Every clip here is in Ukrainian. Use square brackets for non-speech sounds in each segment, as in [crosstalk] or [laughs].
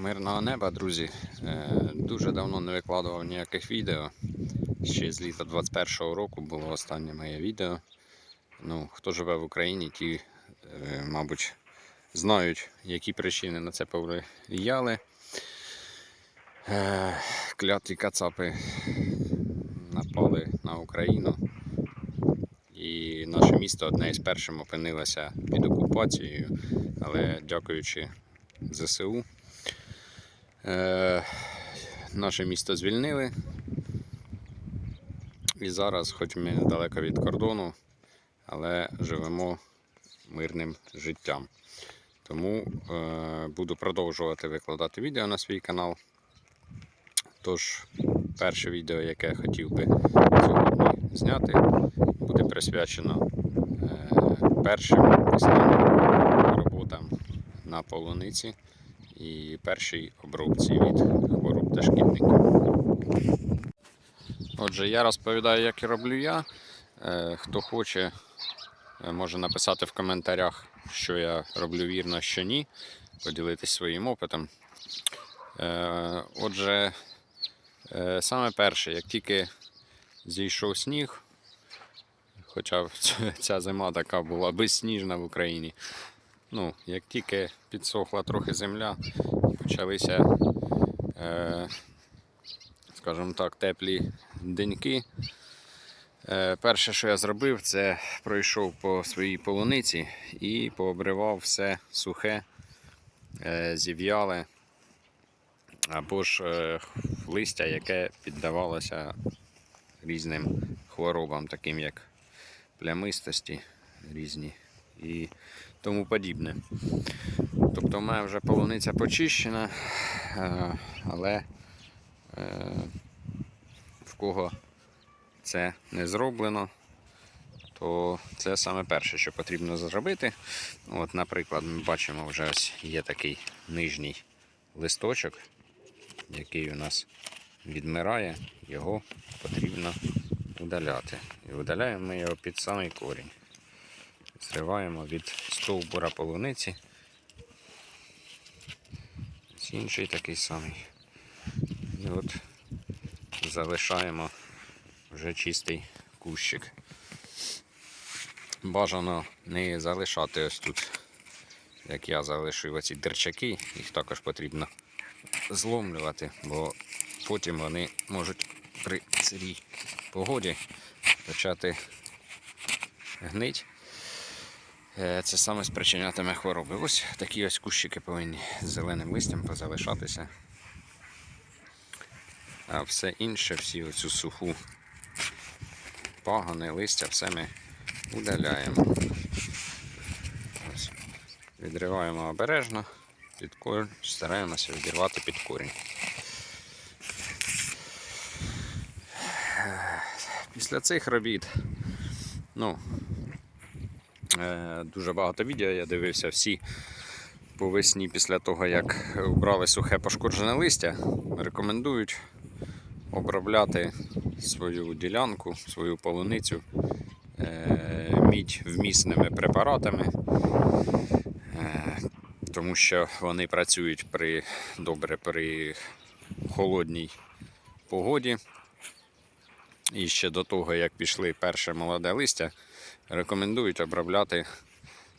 Мирного неба, друзі. Е, Дуже давно не викладував ніяких відео. Ще з літа 21-го року було останнє моє відео. Ну, хто живе в Україні, ті, е, мабуть, знають, які причини на це повлияли. Е, Кляті кацапи напали на Україну. І наше місто одне із першим опинилося під окупацією, але дякуючи ЗСУ. Е, наше місто звільнили. І зараз, хоч ми далеко від кордону, але живемо мирним життям. Тому е, буду продовжувати викладати відео на свій канал. Тож, перше відео, яке я хотів би сьогодні зняти, буде присвячено е, першим весняним роботам на полуниці і першій обробці від хвороб та шкідників. Отже, я розповідаю, як і роблю я. Е, Хто хоче, е, може написати в коментарях, що я роблю вірно, що ні, поділитись своїм опитом. Е, Отже, саме перше, як тільки зійшов сніг, хоча [laughs] ця зима така була безсніжна в Україні. Ну, як тільки підсохла трохи земля, почалися, е, скажімо так, теплі деньки. Е, перше, що я зробив, це пройшов по своїй полуниці і пообривав все сухе, е, зів'яле або ж е, листя, яке піддавалося різним хворобам, таким як плямистості різні і тому подібне. Тобто в мене вже полуниця почищена, е, але е, в кого це не зроблено, то це саме перше, що потрібно зробити. От, Наприклад, ми бачимо, вже ось є такий нижній листочок, який у нас відмирає, його потрібно удаляти. І удаляємо ми його під самий корінь. Зриваємо від стовбура полуниці. Ось інший такий самий. І от залишаємо вже чистий кущик. Бажано не залишати ось тут, як я залишив оці дерчаки, їх також потрібно зломлювати, бо потім вони можуть при сирій погоді почати гнить. Е, Це саме спричинятиме хвороби. Ось такі ось кущики повинні з зеленим листям позалишатися. А все інше, всі оцю суху пагони, листя, все ми удаляємо. Ось. Відриваємо обережно, під корінь, стараємося відірвати під корінь. Е, Після цих робіт, ну, Дуже багато відео я дивився всі по весні після того, як убрали сухе пошкоджене листя. Рекомендують обробляти свою ділянку, свою полуницю е, мідь вмісними препаратами, е, тому що вони працюють при, добре при холодній погоді. І ще до того, як пішли перше молоде листя, рекомендують обробляти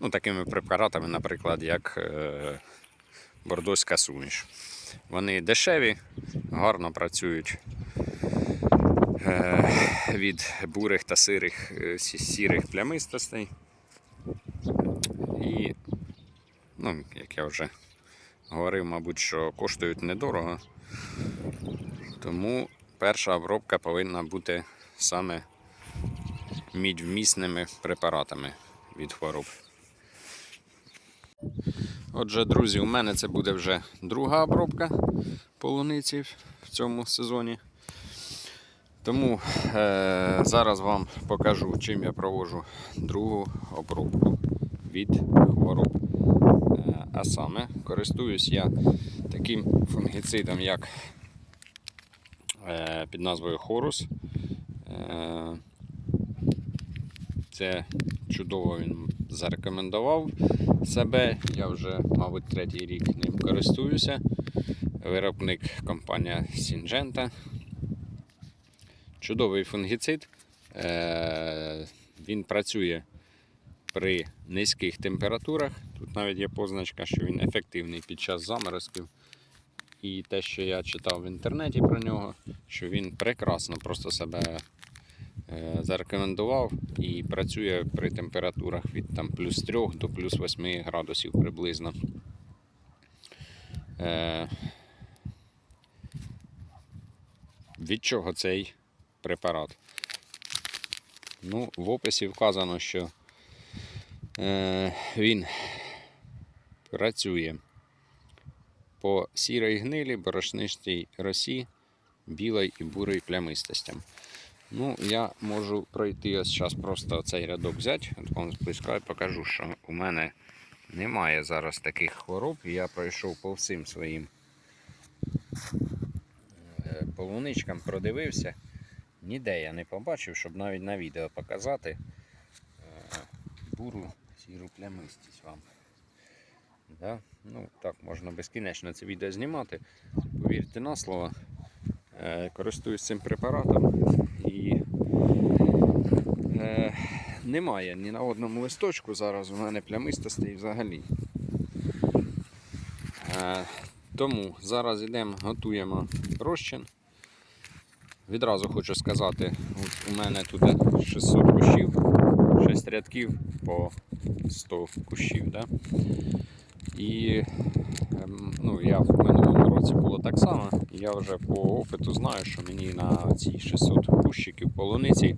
ну, такими препаратами, наприклад, як е, бордоська суміш. Вони дешеві, гарно працюють е, від бурих та сирих, е, сірих плямистостей. І, ну, як я вже говорив, мабуть, що коштують недорого. Тому перша обробка повинна бути саме мідьвмісними препаратами від хвороб. Отже, друзі, у мене це буде вже друга обробка полуниці в цьому сезоні. Тому е- зараз вам покажу, чим я проводжу другу обробку від хвороб. Е, а саме користуюсь я таким фунгіцидом, як е, під назвою Хорус. Е, це чудово він зарекомендував себе. Я вже, мабуть, третій рік ним користуюся. Виробник компанія Syngenta. Чудовий фунгіцид. Е, Він працює при низьких температурах. Тут навіть є позначка, що він ефективний під час заморозків. І те, що я читав в інтернеті про нього, що він прекрасно просто себе зарекомендував і працює при температурах від там, плюс 3 до плюс 8 градусів приблизно. Е, від чого цей препарат? Ну, в описі вказано, що е, він працює по сірій гнилі, борошнистій росі, білій і бурій плямистостям. Ну, я можу пройти ось зараз просто цей рядок взяти, вам і покажу, що у мене немає зараз таких хвороб. Я пройшов по всім своїм е, полуничкам, продивився. Ніде я не побачив, щоб навіть на відео показати е, буру сіру плямистість вам. Да? Ну, так, можна безкінечно це відео знімати. Повірте на слово. Е, користуюсь цим препаратом і е, немає ні на одному листочку зараз у мене плямистостей взагалі. Е, тому зараз йдемо, готуємо розчин. Відразу хочу сказати, от у мене тут 600 кущів, 6 рядків по 100 кущів. Да? І ем, ну, я в минулому році було так само. Я вже по опиту знаю, що мені на ці 600 кущиків полуниці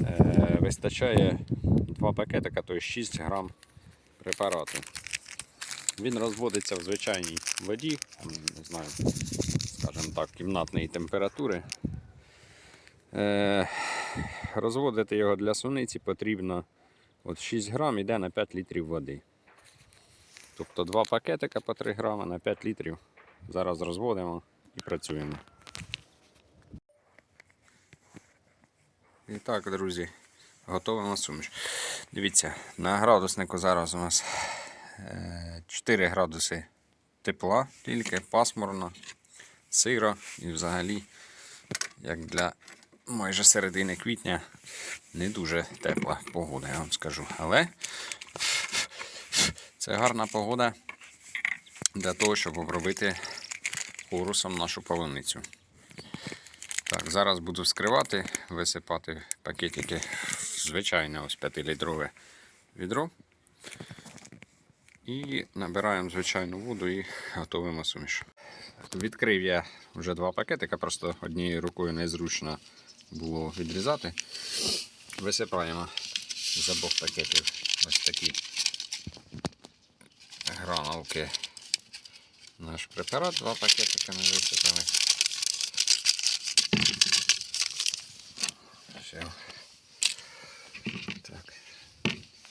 е, вистачає 2 пакетика, тобто 6 грам препарату. Він розводиться в звичайній воді, не знаю, скажімо так, кімнатної температури. Е, розводити його для суниці потрібно от 6 грам йде на 5 літрів води. Тобто два пакетика по 3 грами на 5 літрів. Зараз розводимо і працюємо. І так, друзі, готуємо суміш. Дивіться, на градуснику зараз у нас е, 4 градуси тепла, тільки пасмурно, сиро і взагалі, як для майже середини квітня, не дуже тепла погода, я вам скажу. Але це гарна погода для того, щоб обробити хорусом нашу полуницю. Так, зараз буду вскривати, висипати пакетики звичайне ось 5-літрове відро. І набираємо звичайну воду і готуємо суміш. Відкрив я вже два пакетика, просто однією рукою незручно було відрізати. Висипаємо з обох пакетів ось такі гранулки. Наш препарат, два пакетика ми висипали. Все. Так.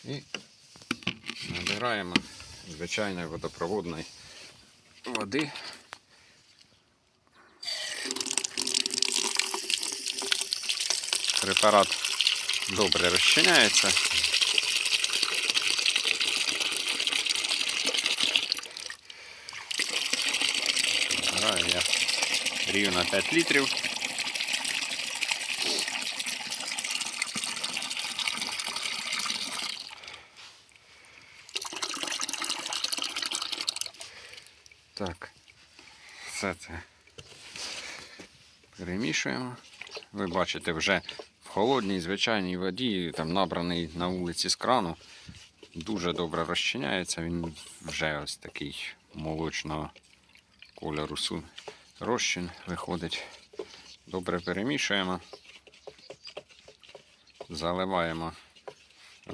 І набираємо звичайної водопроводної води. Препарат добре розчиняється. Набираю я рівно 5 літрів. Так, все це перемішуємо. Ви бачите, вже в холодній звичайній воді, там набраний на вулиці з крану, дуже добре розчиняється. Він вже ось такий молочного кольору су- розчин виходить. Добре перемішуємо, заливаємо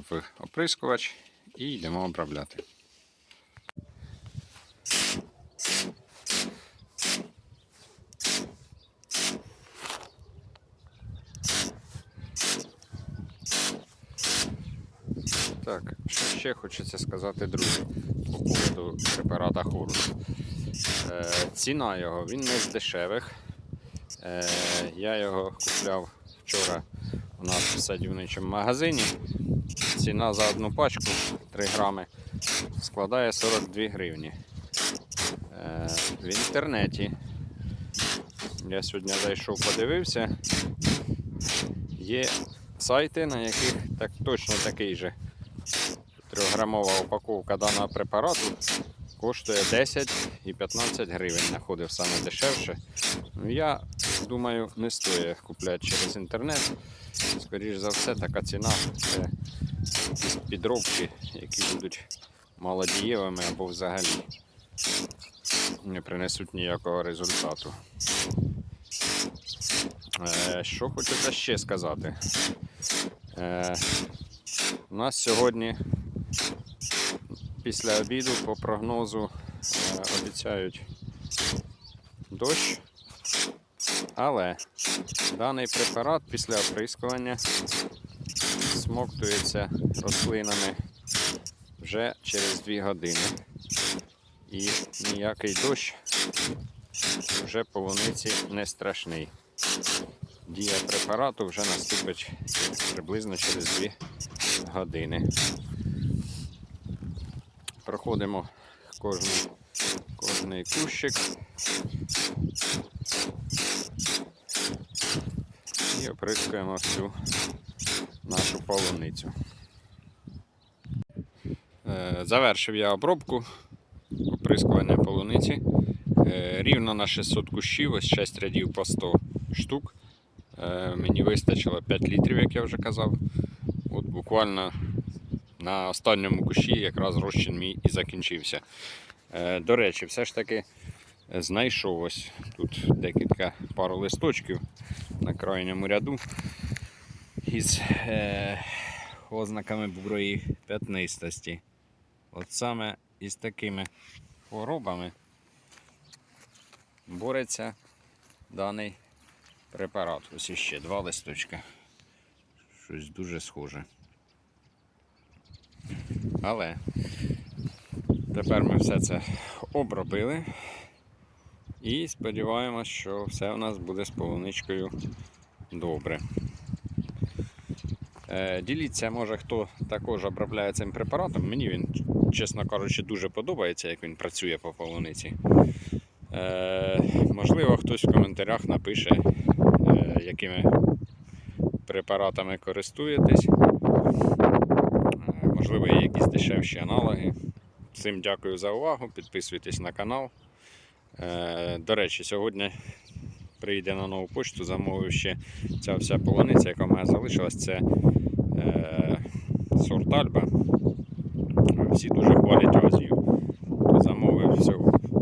в оприскувач і йдемо обробляти. Так, що ще хочеться сказати, друзі, по поводу препарата Хорус. Е, ціна його, він не з дешевих. Е, я його купляв вчора у нас в садівничому магазині. Ціна за одну пачку 3 грами складає 42 гривні. Е, в інтернеті Я сьогодні зайшов, подивився. Є сайти, на яких так точно такий же трьохграмова упаковка даного препарату коштує 10 і 15 гривень. Знаходив саме дешевше. Я думаю, не стоїть купляти через інтернет. Скоріше за все, така ціна це якісь підробки, які будуть малодієвими або взагалі не принесуть ніякого результату. Е, що хочеться ще сказати? Е, у нас сьогодні після обіду по прогнозу е, обіцяють дощ, але даний препарат після оприскування смоктується рослинами вже через 2 години. І ніякий дощ вже полуниці не страшний. Дія препарату вже наступить приблизно через 2 години. Проходимо кожний, кожний кущик і оприскуємо всю нашу полуницю. Е, Завершив я обробку оприскування полуниці. Е, Рівно на 600 кущів, ось 6 рядів по 100 штук. Е, Мені вистачило 5 літрів, як я вже казав. От буквально на останньому кущі якраз розчин мій і закінчився. Е, До речі, все ж таки знайшов ось тут декілька пару листочків на крайньому ряду із е, ознаками бурої п'ятнистості. От саме із такими хворобами бореться даний препарат. Ось іще два листочка. Щось дуже схоже. Але тепер ми все це обробили і сподіваємось, що все у нас буде з полуничкою добре. Е, Діліться, може, хто також обробляє цим препаратом. Мені він, чесно кажучи, дуже подобається, як він працює по полуниці. Е, можливо, хтось в коментарях напише, е, якими препаратами користуєтесь. Можливо, є якісь дешевші аналоги. Всім дякую за увагу. Підписуйтесь на канал. Е, до речі, сьогодні прийде на нову почту, замовив ще ця вся полуниця, яка в мене залишилась, це е, сорт Альба. Всі дуже хвалять Азію. Замовив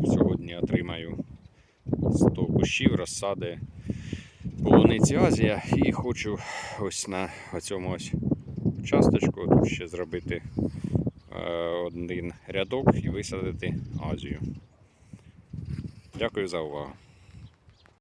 сьогодні отримаю 100 кущів розсади полуниці Азія і хочу ось на цьому ось участочку тут ще зробити е, один рядок і висадити Азію. Дякую за увагу.